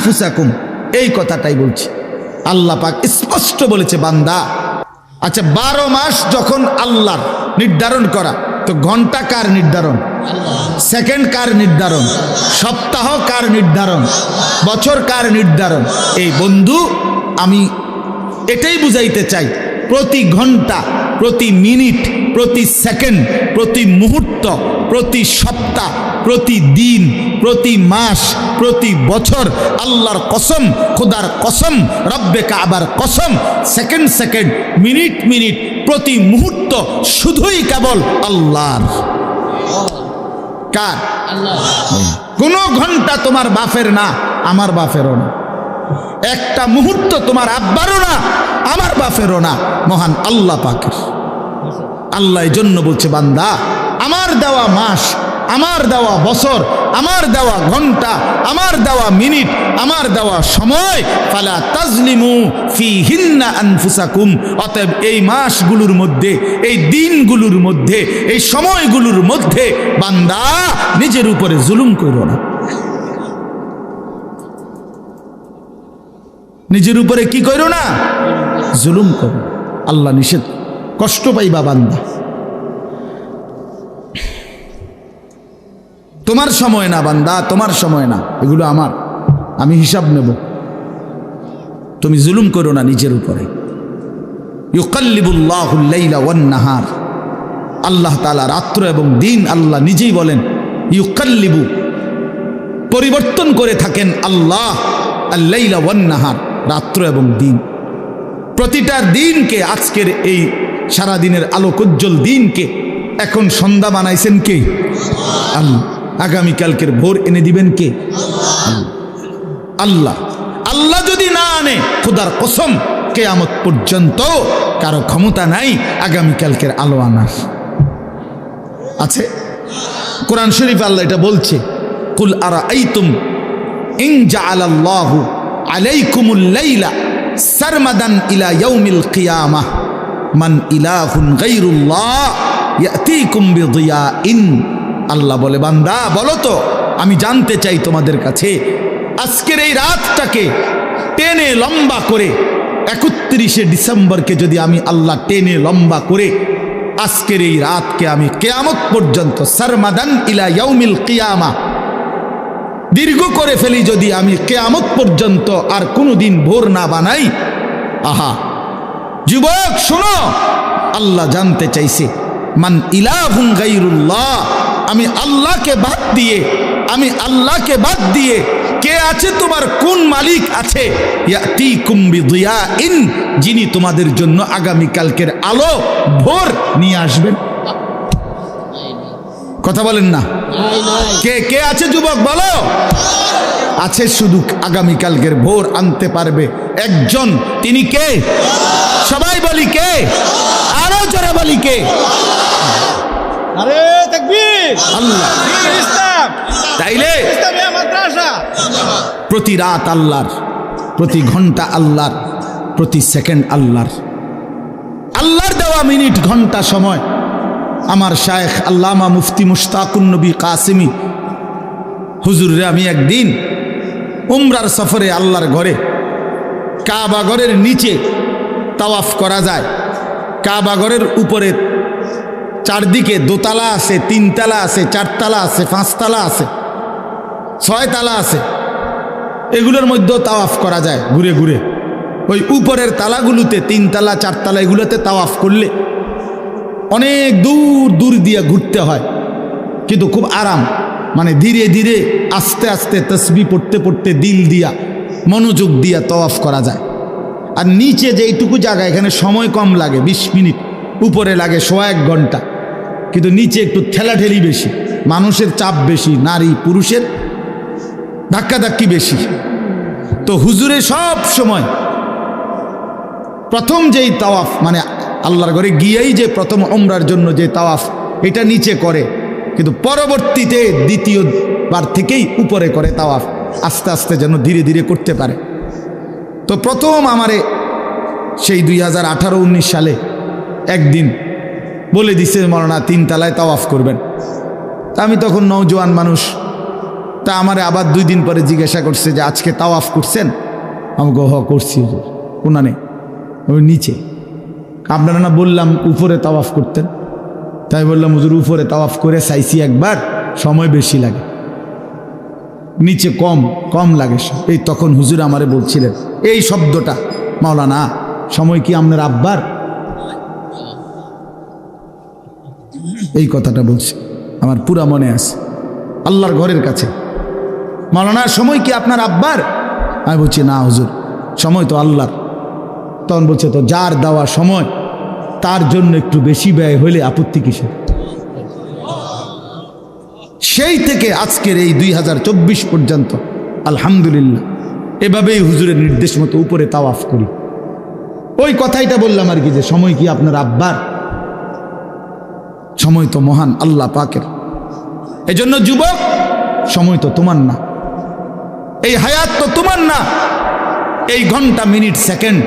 আনফুসাকুম, এই কথাটাই বলছি। আল্লাহ পাক স্পষ্ট বলেছে, বান্দা আচ্ছা বারো মাস যখন আল্লাহর নির্ধারণ করা, তো ঘণ্টা কার নির্ধারণ? সেকেন্ড কার নির্ধারণ? সপ্তাহ কার নির্ধারণ? বছর কার নির্ধারণ? এই বন্ধু, আমি এটাই বুঝাইতে চাই, প্রতি ঘণ্টা, প্রতি মিনিট, প্রতি সেকেন্ড, প্রতি মুহূর্ত, প্রতি সপ্তাহ প্রতি দিন প্রতি মাস, প্রতি বছর আল্লাহর কসম, খোদার কসম, রব্বে কাবার কসম, সেকেন্ড সেকেন্ড, মিনিট মিনিট, প্রতি মুহূর্ত শুধুই কেবল আল্লাহর। কার? কোনো ঘণ্টা তোমার বাপের না, আমার বাপেরও না। একটা মুহূর্ত তোমার আব্বারও না, আমার বাপেরও না, মহান আল্লাহ পাকের। আল্লাহ জন্য বলছে, বান্দা, আমার দেওয়া মাস আমার দেওয়া বছর, আমার দেওয়া ঘণ্টা, আমার দেওয়া মিনিট, আমার দেওয়া সময়, ফালা তাজলিমু ফি হিন্না আনফুসাকুম। অতএব এই মাসগুলোর মধ্যে, এই দিনগুলোর মধ্যে, এই সময়গুলোর মধ্যে বান্দা নিজের উপরে জুলুম করো না। নিজের উপরে কি করো না? জুলুম করো। আল্লাহ নিষেধ। কষ্ট পাইবা বান্দা। তোমার সময় না বান্দা, তোমার সময় না। এগুলো আমার। আমি হিসাব নেব। তুমি জুলুম করো না নিজের উপরে। ইউকাল্লিবুল্লাহুল্লাইলা আল্লাহ তালা রাত্র এবং দিন আল্লাহ নিজেই বলেন, ইউকাল্লিবু, পরিবর্তন করে থাকেন আল্লাহ আল্লাইলা ওয়ান নাহার রাত্র এবং দিন। প্রতিটা দিনকে, আজকের এই সারাদিনের আলোকোজ্জ্বল দিনকে এখন সন্ধ্যা বানাইছেন কে? আল্লাহ। আগামীকালকের ভোর এনে দিবেন কে? আল্লাহ। আল্লাহ যদি না আনে, খুদার কসম, কেয়ামত পর্যন্ত কারও ক্ষমতা নাই, আগামীকালকের আলো আনার। আছে? কোরআন শরীফ আল্লাহ এটা বলছে, কুল আরা আইতুম ইন জাআলাল্লাহু আলাইকুমুল লাইলা সারমাদান ইলা ইয়াউমিল কিয়ামাহ। মান ইলাহুন গায়রুল্লাহ, ইয়াতিকুম বিদিয়াইন আল্লাহ বলে, বান্দা, বলো তো, আমি জানতে চাই তোমাদের কাছে, আজকের এই রাতটাকে টেনে লম্বা করে, একত্রিশে ডিসেম্বরকে যদি আমি আল্লাহ টেনে লম্বা করে, আজকের এই রাতকে আমি কেয়ামত পর্যন্ত সারমাদান ইলা ইয়াউমিল কিয়ামা, দীর্ঘ করে ফেলি যদি আমি কেয়ামত পর্যন্ত আর কোনো দিন ভোর না বানাই, আহা, যুবক, শোনো, আল্লাহ জানতে চাইছে। মান ইলাহুন গাইরুল্লাহ, আমি আল্লাহকে বাদ দিয়ে, আমি আল্লাহকে বাদ দিয়ে কে আছে তোমার, কোন মালিক আছে? বিদিয়াইন, যিনি তোমাদের জন্য আগামী কালকের আলো, ভোর নিয়ে আসবেন। কথা বলেন না? কে কে আছে যুবক, বলো? আছে শুধু আগামীকালকের ভোর আনতে পারবে একজন। তিনি কে? সবাই বলি কে? আরও জোরে বলি কে? আরে তাকবীর। আল্লাহ। ইসলাম। তাইলে? ইসলামিয়া মাদ্রাসা। প্রতি রাত আল্লাহর প্রতি ঘণ্টা আল্লাহর প্রতি সেকেন্ড আল্লাহর। আল্লাহর দেওয়া মিনিট ঘণ্টা সময়। আমার শায়েখ আল্লামা মুফতি মুশতাকুন নবী কাসিমি। হুজুরে আমি একদিন উমরার সফরে আল্লাহর ঘরে কাবাগরের নিচে তাওয়াফ করা যায়। কাবা ঘরের উপরে চারদিকে দোতলা আছে, তিনতলা আছে, চারতলা আছে, পাঁচতলা আছে, ছয়তলা আছে। এগুলোর মধ্যেও তাওয়াফ করা যায় ঘুরে ঘুরে। ওই উপরের তালাগুলোতে তিনতলা, চারতলা এগুলোতে তাওয়াফ করলে অনেক দূর দূর দিয়ে ঘুরতে হয়। কিন্তু খুব আরাম মানে ধীরে ধীরে আস্তে আস্তে তসবি পড়তে পড়তে দিল দিয়া, মনোযোগ দিয়া তওয়াফ করা যায়। আর নিচে যেইটুকু জায়গা, এখানে সময় কম লাগে ২০ মিনিট। উপরে লাগে সোয়া এক ঘণ্টা। কিন্তু নিচে একটু ঠেলাঠেলি বেশি। মানুষের চাপ বেশি, নারী পুরুষের ধাক্কাধাক্কি বেশি। তো হুজুরে সব সময় প্রথম যেই তাওয়াফ মানে আল্লাহর ঘরে গিয়েই যে প্রথম ওমরার জন্য যে তাওয়াফ, এটা নিচে করে, কিন্তু পরবর্তীতে দ্বিতীয়বার থেকেই উপরে করে তাওয়াফ, আস্তে আস্তে যেন ধীরে ধীরে করতে পারে। তো প্রথম আমারে সেই দুই হাজার আঠারো, উনিশ সালে একদিন বলে দিছে, মরনা, তিন তালায় তাওয়াফ করবেন। তা আমি তখন নৌজওয়ান মানুষ, তা আমারে আবার দুই দিন পরে জিজ্ঞাসা করছে যে, আজকে তাওয়াফ করছেন? আমাকে হ, করছি হুজুর। কোনানে ওই নিচে। আপনারা না বললাম, উপরে তাওয়াফ করতেন? তাই বললাম, হুজুর, উপরে তাওয়াফ করে চাইছি একবার, সময় বেশি লাগে। নিচে কম কম লাগে এই তখন হুজুর আমারে বলছিলেন, এই শব্দটা, মাওলানা, সময় কি আপনার আব্বার? এই কথাটা বলছি। আমার পুরা মনে আছে। আল্লাহর ঘরের কাছে। মাওলানা, সময় কি আপনার আব্বার? আমি বলছি, না হুজুর, সময় তো আল্লাহর। তখন বলছে, তো যার দেওয়া সময়, তার জন্য একটু বেশি ব্যয় হইলে আপত্তি কিসের? সেই থেকে আজকের এই দুই হাজার চব্বিশ পর্যন্ত, আলহামদুলিল্লাহ, এভাবেই হুজুরের নির্দেশ মতো উপরে তাওয়াফ করি। ওই কথাইটা বললাম আর কি, যে সময় কি আপনার আব্বার? সময় তো মহান আল্লাহ পাকের। এজন্য যুবক, সময় তো তোমার না। এই হায়াত তো তোমার না। এই ঘণ্টা, মিনিট, সেকেন্ড,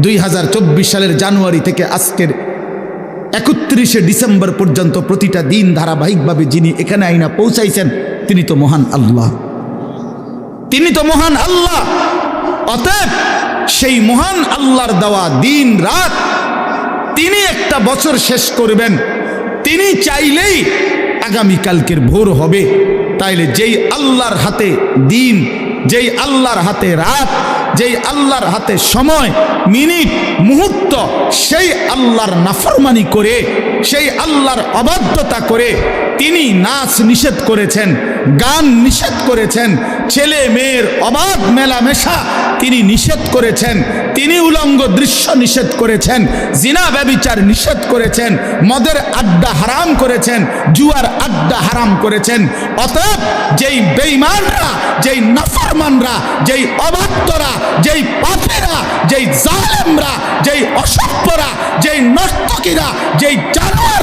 দুই হাজার চব্বিশ সালের জানুয়ারি থেকে আজকের একত্রিশে ডিসেম্বর পর্যন্ত প্রতিটা দিন ধারাবাহিকভাবে যিনি এখানে আইনা পৌঁছাইছেন, তিনি তো মহান আল্লাহ। তিনি তো মহান আল্লাহ। অতএব সেই মহান আল্লাহর দেওয়া দিন, রাত, তিনি একটা বছর শেষ করবেন। তিনি চাইলেই আগামীকালকের ভোর হবে। তাইলে যেই আল্লাহর হাতে দিন, যেই আল্লাহর হাতে রাত, যেই আল্লাহর হাতে সময়, মিনিট, মুহূর্ত, সেই আল্লাহর নাফরমানি করে, সেই আল্লাহর অবাধ্যতা করে তিনি নাচ নিষেধ করেছেন, গান নিষেধ করেছেন ছেলে মেয়ের অবাধ মেলামেশা তিনি নিষেধ করেছেন, তিনি উলঙ্গ দৃশ্য নিষেধ করেছেন, জিনা ব্যবিচার নিষেধ করেছেন, মদের আড্ডা হারাম করেছেন, জুয়ার আড্ডা হারাম করেছেন। অতএব যেই বেঈমানরা, যেই নাফরমানরা, যেই অবাধ্যরা, যেই পাপেরা, যেই জালেমরা, যেই অসভ্যরা, যেই নর্তকীরা, যেই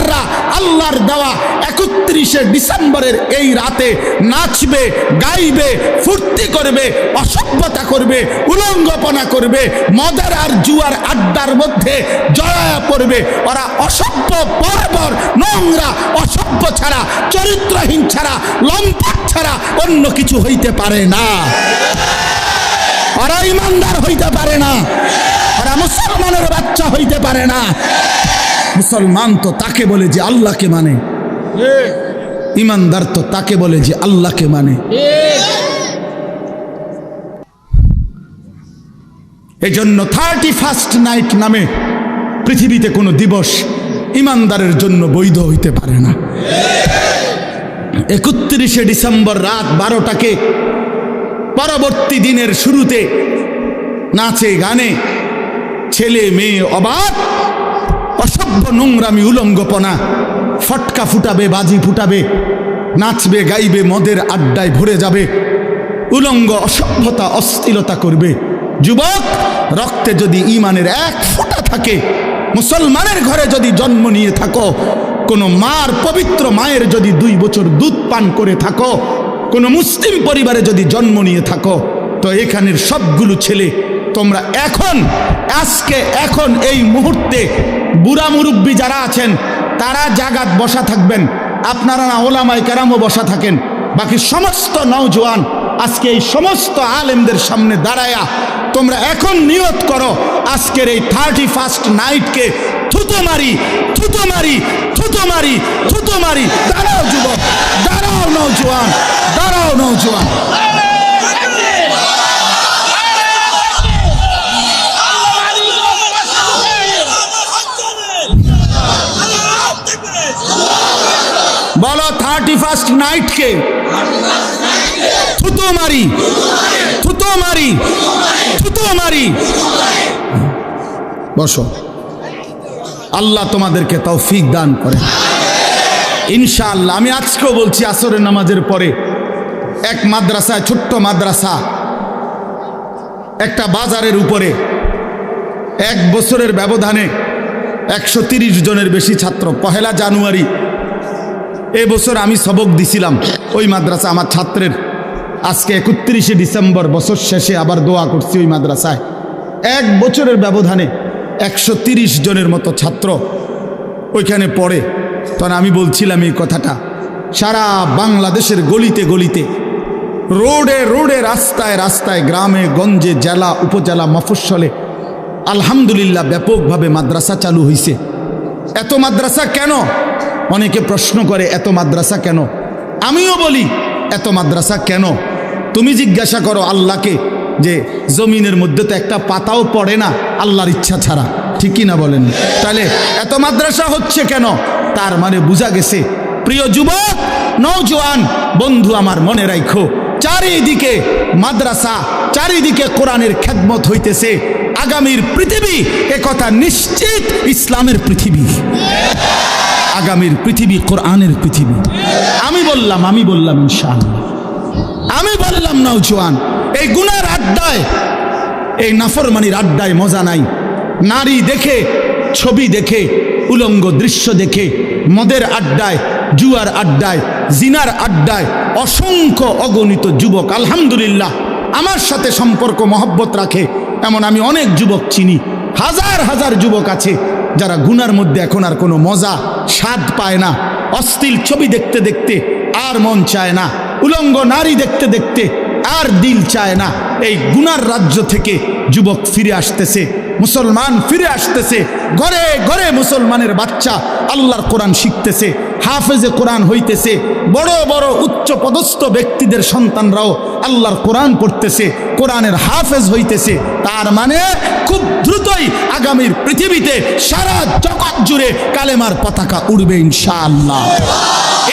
জানোয়াররা আল্লাহর দেওয়া একত্রিশে ডিসেম্বরের এই রাতে নাচবে, গাইবে, ফুর্তি করবে, অসভ্যতা করবে, উলঙ্গপনা করবে, মদের আর জুয়ার আড্ডার মধ্যে জড়ায়া পড়বে। ওরা অসভ্য বর্বর, নোংরা, অসভ্য ছাড়া, চরিত্রহীন ছাড়া, লম্পট ছাড়া অন্য কিছু হইতে পারে না। ওরা ইমানদার হইতে পারে না। ওরা মুসলমানের বাচ্চা হইতে পারে না। মুসলমান তো তাকে বলে যে আল্লাহকে মানে। ইমানদার তো তাকে বলে যে আল্লাহকে মানে। এই জন্য থার্টি ফার্স্ট নাইট নামে পৃথিবীতে কোনো দিবস ইমানদারের জন্য বৈধ হইতে পারে না। একত্রিশে ডিসেম্বর রাত বারোটাকে পরবর্তী দিনের শুরুতে নাচে গানে ছেলে মেয়ে অবাক অসভ্য নোংরামি উলঙ্গপনা। ফটকা ফুটাবে, বাজি ফুটাবে, নাচবে, গাইবে, মদের আড্ডায় ভরে যাবে। উলঙ্গ অসভ্যতা অস্থিরতা করবে। যুবক, রক্তে যদি ইমানের এক ফোঁটা থাকে, মুসলমানের ঘরে যদি জন্ম নিয়ে থাকো, কোনো মার পবিত্র মায়ের যদি দুই বছর দুধ পান করে থাকো, কোনো মুসলিম পরিবারে যদি জন্ম নিয়ে থাকো, তো এখানের সবগুলো ছেলে তোমরা এখন, আজকে, এখন, এই মুহূর্তে বুড়া মুরব্বী যারা আছেন, তারা জাগাত বসা থাকবেন। আপনারা না ওলামাই কেরামও বসা থাকেন। বাকি সমস্ত নওজোয়ান আজকে এই সমস্ত আলেমদের সামনে দাঁড়ায়া তোমরা এখন নিয়ত করো, আজকের এই থার্টি ফার্স্ট নাইটকে থুতো মারি থুতো মারি থুতো মারি থুতো মারি। দাঁড়াও যুবক, দাঁড়াও নওজোয়ান দাঁড়াও নওজোয়ান। নাইটকে। থুতো মারি। থুতো মারি। থুতো মারি। আল্লাহ তোমাদেরকে তৌফিক দান করে ইনশাআল্লাহ, আমি আজকেও বলছি আসরের নামাজের পরে এক মাদ্রাসায়, ছোট্ট মাদ্রাসা, একটা বাজারের উপরে এক বছরের ব্যবধানে একশো জনের বেশি ছাত্র। পহেলা জানুয়ারি এ বছর আমি সবক দিছিলাম। ওই মাদ্রাসা আমার ছাত্রের। আজকে একত্রিশে ডিসেম্বর, বছর শেষে আবার দোয়া করছি ওই মাদ্রাসায়। এক বছরের ব্যবধানে একশো জনের মতো ছাত্র ওইখানে পড়ে। তখন আমি বলছিলাম এই কথাটা, সারা বাংলাদেশের গলিতে গলিতে, রোডে রোডে, রাস্তায় রাস্তায়, গ্রামে, গঞ্জে, জেলা, উপজেলা, মফস্বলে, আলহামদুলিল্লাহ ব্যাপকভাবে মাদ্রাসা চালু হয়েছে এত মাদ্রাসা কেন? অনেকে প্রশ্ন করে, এত মাদ্রাসা কেন? আমিও বলি, এত মাদ্রাসা কেন? তুমি জিজ্ঞাসা করো আল্লাহকে যে, জমিনের মধ্যে তো একটা পাতাও পড়ে না, আল্লাহর ইচ্ছা ছাড়া। ঠিকই না বলেন? তাহলে, এত মাদ্রাসা হচ্ছে কেন? তার মানে বোঝা গেছে, প্রিয় যুবক নৌজওয়ান বন্ধু আমার মনে রাখো চারিদিকে মাদ্রাসা, চারিদিকে কোরআনের খেদমত হইতেছে, আগামীর পৃথিবী একথা নিশ্চিত, ইসলামের পৃথিবী। আগামীর পৃথিবী কোরআনের পৃথিবী। আমি বললাম আমি বললাম ইনশাআল্লাহ। আমি বললাম নৌজওয়ান এই গুনার আড্ডায়, এই নাফরমানির আড্ডায় মজা নাই। নারী দেখে, ছবি দেখে, উলঙ্গ দৃশ্য দেখে, মদের আড্ডায়, জুয়ার আড্ডায়, জিনার আড্ডায় অসংখ্য অগণিত যুবক, আলহামদুলিল্লাহ, আমার সাথে সম্পর্ক, মহব্বত রাখে। এমন আমি অনেক যুবক চিনি, হাজার হাজার যুবক আছে যারা গুনার মধ্যে এখন আর কোনো মজা, স্বাদ পায় না অস্থির ছবি দেখতে দেখতে আর মন চায় না, উলঙ্গ নারী দেখতে দেখতে আর দিল চায় না, এই গুনার রাজ্য থেকে যুবক ফিরে আসতেছে। মুসলমান ফিরে আসতেছে। ঘরে ঘরে মুসলমানের বাচ্চা আল্লাহর কোরআন শিখতেছে, হাফেজে কোরআন হইতেছে, বড় বড় উচ্চ পদস্থ ব্যক্তিদের সন্তানরাও আল্লাহর কোরআন পড়তেছে, কোরআনের হাফেজ হইতেছে। তার মানে খুব দ্রুতই আগামীর পৃথিবীতে সারা জগৎ জুড়ে কালেমার পতাকা উড়বে ইনশাআল্লাহ।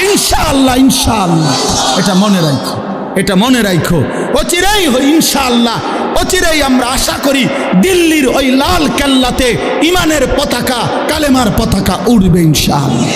ইনশাআল্লাহ ইনশাআল্লাহ। এটা মনে রাখো এটা মনে রাখো অচিরেই ইনশাআল্লাহ অচিরেই আমরা আশা করি দিল্লির ওই লাল কেল্লাতে ইমানের পতাকা কালেমার পতাকা উড়বে ইনশাআল্লাহ।